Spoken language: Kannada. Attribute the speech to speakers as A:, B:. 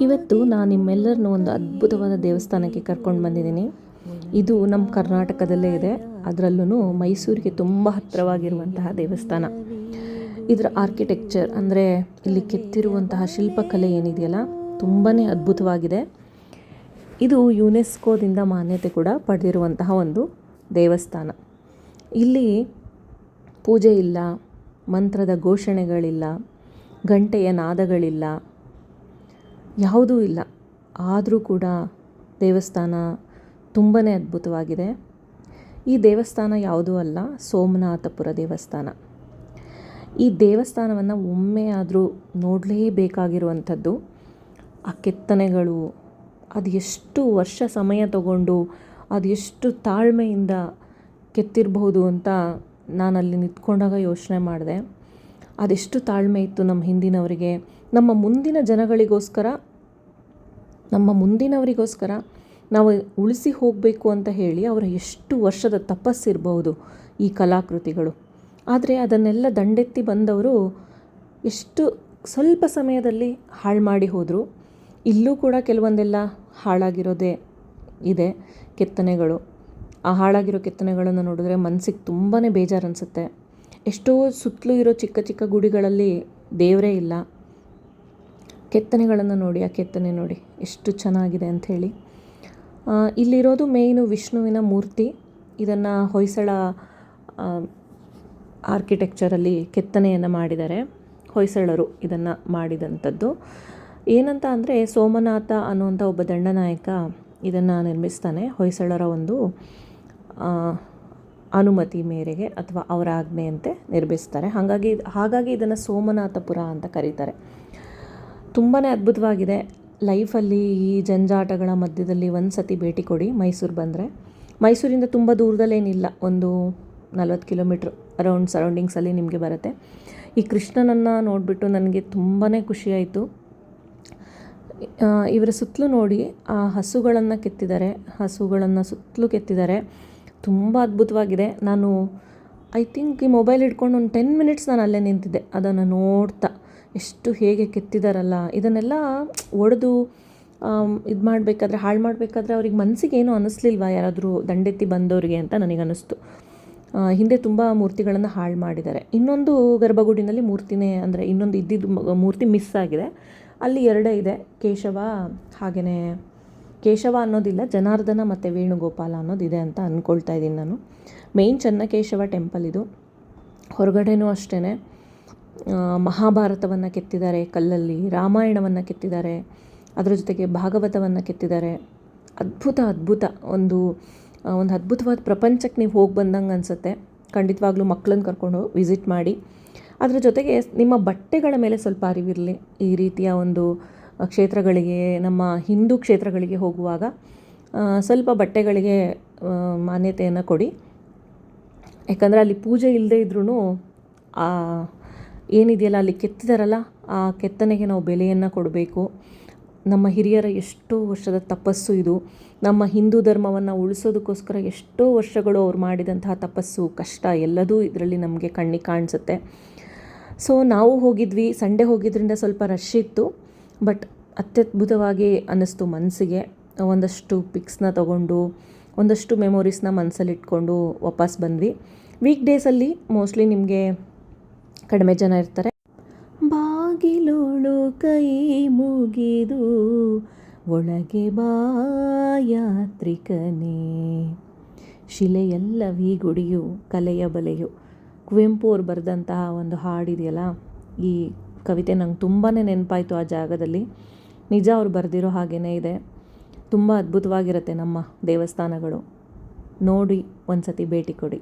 A: ಇವತ್ತು ನಾನು ನಿಮ್ಮೆಲ್ಲರನ್ನೂ ಒಂದು ಅದ್ಭುತವಾದ ದೇವಸ್ಥಾನಕ್ಕೆ ಕರ್ಕೊಂಡು ಬಂದಿದ್ದೀನಿ. ಇದು ನಮ್ಮ ಕರ್ನಾಟಕದಲ್ಲೇ ಇದೆ. ಅದರಲ್ಲೂ ಮೈಸೂರಿಗೆ ತುಂಬ ಹತ್ತಿರವಾಗಿರುವಂತಹ ದೇವಸ್ಥಾನ. ಇದರ ಆರ್ಕಿಟೆಕ್ಚರ್ ಅಂದರೆ ಇಲ್ಲಿ ಕೆತ್ತಿರುವಂತಹ ಶಿಲ್ಪಕಲೆ ಏನಿದೆಯಲ್ಲ ತುಂಬಾ ಅದ್ಭುತವಾಗಿದೆ. ಇದು ಯುನೆಸ್ಕೋದಿಂದ ಮಾನ್ಯತೆ ಕೂಡ ಪಡೆದಿರುವಂತಹ ಒಂದು ದೇವಸ್ಥಾನ. ಇಲ್ಲಿ ಪೂಜೆ ಇಲ್ಲ, ಮಂತ್ರದ ಘೋಷಣೆಗಳಿಲ್ಲ, ಗಂಟೆಯ ನಾದಗಳಿಲ್ಲ ಯಾವುದೂ ಇಲ್ಲ. ಆದರೂ ಕೂಡ ದೇವಸ್ಥಾನ ತುಂಬಾ ಅದ್ಭುತವಾಗಿದೆ. ಈ ದೇವಸ್ಥಾನ ಯಾವುದೂ ಅಲ್ಲ, ಸೋಮನಾಥಪುರ ದೇವಸ್ಥಾನ. ಈ ದೇವಸ್ಥಾನವನ್ನು ಒಮ್ಮೆ ಆದರೂ ನೋಡಲೇಬೇಕಾಗಿರುವಂಥದ್ದು, ಆ ಕೆತ್ತನೆಗಳು, ಅದು ಎಷ್ಟು ವರ್ಷ ಸಮಯ ತಗೊಂಡು, ಅದು ಎಷ್ಟು ತಾಳ್ಮೆಯಿಂದ ಕೆತ್ತಿರಬಹುದು ಅಂತ ನಾನು ಅಲ್ಲಿ ನಿಂತ್ಕೊಂಡಾಗ ಯೋಚನೆ ಮಾಡಿದೆ. ಅದೆಷ್ಟು ತಾಳ್ಮೆ ಇತ್ತು ನಮ್ಮ ಹಿಂದಿನವರಿಗೆ ನಮ್ಮ ಮುಂದಿನ ಜನಗಳಿಗೋಸ್ಕರ, ನಮ್ಮ ಮುಂದಿನವರಿಗೋಸ್ಕರ ನಾವು ಉಳಿಸಿ ಹೋಗಬೇಕು ಅಂತ ಹೇಳಿ ಅವರ ಎಷ್ಟು ವರ್ಷದ ತಪಸ್ಸಿರಬಹುದು ಈ ಕಲಾಕೃತಿಗಳು. ಆದರೆ ಅದನ್ನೆಲ್ಲ ದಂಡೆತ್ತಿ ಬಂದವರು ಎಷ್ಟು ಸ್ವಲ್ಪ ಸಮಯದಲ್ಲಿ ಹಾಳು ಮಾಡಿ ಹೋದರು. ಇಲ್ಲೂ ಕೂಡ ಕೆಲವೊಂದೆಲ್ಲ ಹಾಳಾಗಿರೋದೇ ಇದೆ ಕೆತ್ತನೆಗಳು. ಆ ಹಾಳಾಗಿರೋ ಕೆತ್ತನೆಗಳನ್ನು ನೋಡಿದ್ರೆ ಮನಸ್ಸಿಗೆ ತುಂಬಾ ಬೇಜಾರು ಅನಿಸುತ್ತೆ. ಎಷ್ಟೋ ಸುತ್ತಲೂ ಇರೋ ಚಿಕ್ಕ ಚಿಕ್ಕ ಗುಡಿಗಳಲ್ಲಿ ದೇವರೇ ಇಲ್ಲ. ಕೆತ್ತನೆಗಳನ್ನು ನೋಡಿ, ಆ ಕೆತ್ತನೆ ನೋಡಿ ಎಷ್ಟು ಚೆನ್ನಾಗಿದೆ ಅಂಥೇಳಿ ಇಲ್ಲಿರೋದು ಮೇಯ್ನು ವಿಷ್ಣುವಿನ ಮೂರ್ತಿ. ಇದನ್ನು ಹೊಯ್ಸಳ ಆರ್ಕಿಟೆಕ್ಚರಲ್ಲಿ ಕೆತ್ತನೆಯನ್ನು ಮಾಡಿದ್ದಾರೆ. ಹೊಯ್ಸಳರು ಇದನ್ನು ಮಾಡಿದಂಥದ್ದು. ಏನಂತ ಅಂದರೆ ಸೋಮನಾಥ ಅನ್ನುವಂಥ ಒಬ್ಬ ದಂಡನಾಯಕ ಇದನ್ನು ನಿರ್ಮಿಸ್ತಾನೆ. ಹೊಯ್ಸಳರ ಒಂದು ಅನುಮತಿ ಮೇರೆಗೆ ಅಥವಾ ಅವರ ಆಜ್ಞೆಯಂತೆ ನಿರ್ಮಿಸ್ತಾರೆ. ಹಾಗಾಗಿ ಹಾಗಾಗಿ ಇದನ್ನು ಸೋಮನಾಥಪುರ ಅಂತ ಕರೀತಾರೆ. ತುಂಬಾ ಅದ್ಭುತವಾಗಿದೆ. ಲೈಫಲ್ಲಿ ಈ ಜಂಜಾಟಗಳ ಮಧ್ಯದಲ್ಲಿ ಒಂದು ಸತಿ ಭೇಟಿ ಕೊಡಿ ಮೈಸೂರು ಬಂದರೆ. ಮೈಸೂರಿಂದ ತುಂಬ ದೂರದಲ್ಲೇನಿಲ್ಲ, ಒಂದು ನಲ್ವತ್ತು ಕಿಲೋಮೀಟ್ರ್ ಅರೌಂಡ್ ಸರೌಂಡಿಂಗ್ಸಲ್ಲಿ ನಿಮಗೆ ಬರುತ್ತೆ. ಈ ಕೃಷ್ಣನನ್ನು ನೋಡಿಬಿಟ್ಟು ನನಗೆ ತುಂಬಾ ಖುಷಿಯಾಯಿತು. ಇವರ ಸುತ್ತಲೂ ನೋಡಿ, ಆ ಹಸುಗಳನ್ನು ಕೆತ್ತಿದ್ದಾರೆ, ಹಸುಗಳನ್ನು ಸುತ್ತಲೂ ಕೆತ್ತಿದ್ದಾರೆ. ತುಂಬ ಅದ್ಭುತವಾಗಿದೆ. ನಾನು ಐ ಥಿಂಕ್ ಈ ಮೊಬೈಲ್ ಹಿಡ್ಕೊಂಡು ಒಂದು ಟೆನ್ ಮಿನಿಟ್ಸ್ ನಾನು ಅಲ್ಲೇ ನಿಂತಿದ್ದೆ. ಅದನ್ನು ನೋಡ್ತಾ. ಎಷ್ಟು ಹೇಗೆ ಕೆತ್ತಿದಾರಲ್ಲ? ಇದನ್ನೆಲ್ಲ ಒಡೆದು ಇದು ಮಾಡಬೇಕಾದ್ರೆ, ಹಾಳು ಮಾಡಬೇಕಾದ್ರೆ ಅವ್ರಿಗೆ ಮನಸ್ಸಿಗೆ ಏನೂ ಅನ್ನಿಸ್ಲಿಲ್ವಾ ಯಾರಾದರೂ ದಂಡೆತ್ತಿ ಬಂದವರಿಗೆ ಅಂತ ನನಗೆ ಅನ್ನಿಸ್ತು ಹಿಂದೆ ತುಂಬ ಮೂರ್ತಿಗಳನ್ನು ಹಾಳು ಮಾಡಿದ್ದಾರೆ. ಇನ್ನೊಂದು ಗರ್ಭಗುಡಿನಲ್ಲಿ ಮೂರ್ತಿನೇ ಅಂದರೆ ಇನ್ನೊಂದು ಇದ್ದಿದ್ದು ಮೂರ್ತಿ ಮಿಸ್ ಆಗಿದೆ. ಅಲ್ಲಿ ಎರಡೇ ಇದೆ. ಕೇಶವ ಹಾಗೆಯೇ ಕೇಶವ ಅನ್ನೋದಿಲ್ಲ, ಜನಾರ್ದನ ಮತ್ತು ವೇಣುಗೋಪಾಲ ಅನ್ನೋದಿದೆ ಅಂತ ಅಂದ್ಕೊಳ್ತಾ ಇದ್ದೀನಿ ನಾನು. ಮೇಯ್ನ್ ಚನ್ನಕೇಶವ ಟೆಂಪಲ್ ಇದು. ಹೊರಗಡೆನೂ ಅಷ್ಟೇ ಮಹಾಭಾರತವನ್ನು ಕೆತ್ತಿದ್ದಾರೆ, ಕಲ್ಲಲ್ಲಿ ರಾಮಾಯಣವನ್ನು ಕೆತ್ತಿದ್ದಾರೆ, ಅದರ ಜೊತೆಗೆ ಭಾಗವತವನ್ನು ಕೆತ್ತಿದ್ದಾರೆ. ಅದ್ಭುತ ಅದ್ಭುತ. ಒಂದು ಒಂದು ಅದ್ಭುತವಾದ ಪ್ರಪಂಚಕ್ಕೆ ನೀವು ಹೋಗಿ ಬಂದಂಗೆ ಅನಿಸುತ್ತೆ. ಖಂಡಿತವಾಗ್ಲೂ ಮಕ್ಕಳನ್ನ ಕರ್ಕೊಂಡು ವಿಸಿಟ್ ಮಾಡಿ. ಅದರ ಜೊತೆಗೆ ನಿಮ್ಮ ಬಟ್ಟೆಗಳ ಮೇಲೆ ಸ್ವಲ್ಪ ಅರಿವಿರಲಿ. ಈ ರೀತಿಯ ಒಂದು ಕ್ಷೇತ್ರಗಳಿಗೆ, ನಮ್ಮ ಹಿಂದೂ ಕ್ಷೇತ್ರಗಳಿಗೆ ಹೋಗುವಾಗ ಸ್ವಲ್ಪ ಬಟ್ಟೆಗಳಿಗೆ ಮಾನ್ಯತೆಯನ್ನು ಕೊಡಿ. ಯಾಕಂದರೆ ಅಲ್ಲಿ ಪೂಜೆ ಇಲ್ಲದೇ ಇದ್ರೂ ಏನಿದೆಯಲ್ಲ, ಅಲ್ಲಿ ಕೆತ್ತಿದಾರಲ್ಲ, ಆ ಕೆತ್ತನೆಗೆ ನಾವು ಬೆಲೆಯನ್ನು ಕೊಡಬೇಕು. ನಮ್ಮ ಹಿರಿಯರ ಎಷ್ಟೋ ವರ್ಷದ ತಪಸ್ಸು ಇದು. ನಮ್ಮ ಹಿಂದೂ ಧರ್ಮವನ್ನು ಉಳಿಸೋದಕ್ಕೋಸ್ಕರ ಎಷ್ಟೋ ವರ್ಷಗಳು ಅವ್ರು ಮಾಡಿದಂತಹ ತಪಸ್ಸು, ಕಷ್ಟ, ಎಲ್ಲದೂ ಇದರಲ್ಲಿ ನಮಗೆ ಕಣ್ಣಿಗೆ ಕಾಣಿಸುತ್ತೆ. ಸೊ ನಾವು ಹೋಗಿದ್ವಿ, ಸಂಡೇ ಹೋಗಿದ್ದರಿಂದ ಸ್ವಲ್ಪ ರಶ್ ಇತ್ತು ಬಟ್ ಅತ್ಯದ್ಭುತವಾಗಿ ಅನ್ನಿಸ್ತು ಮನಸ್ಸಿಗೆ. ಒಂದಷ್ಟು ಪಿಕ್ಸ್ನ ತಗೊಂಡು, ಒಂದಷ್ಟು ಮೆಮೊರೀಸ್ನ ಮನಸ್ಸಲ್ಲಿಟ್ಕೊಂಡು ವಾಪಸ್ ಬಂದ್ವಿ. ವೀಕ್ ಡೇಸಲ್ಲಿ ಮೋಸ್ಟ್ಲಿ ನಿಮಗೆ ಕಡಿಮೆ ಜನ ಇರ್ತಾರೆ. ಬಾಗಿಲೋಳು ಕೈ ಮುಗಿದು ಒಳಗೆ ಬಾ ಯಾತ್ರಿಕನೇ. ಶಿಲೆಯಲ್ಲವೀ ಗುಡಿಯು ಕಲೆಯ ಬಲೆಯು. ಕುವೆಂಪು ಅವ್ರು ಬರೆದಂತಹ ಒಂದು ಹಾಡಿದೆಯಲ್ಲ ಈ ಕವಿತೆ ನಂಗೆ ತುಂಬಾ ನೆನಪಾಯಿತು ಆ ಜಾಗದಲ್ಲಿ. ನಿಜ ಅವ್ರು ಬರೆದಿರೋ ಹಾಗೇ ಇದೆ. ತುಂಬ ಅದ್ಭುತವಾಗಿರುತ್ತೆ ನಮ್ಮ ದೇವಸ್ಥಾನಗಳು. ನೋಡಿ ಒಂದು ಸತಿ ಭೇಟಿ ಕೊಡಿ.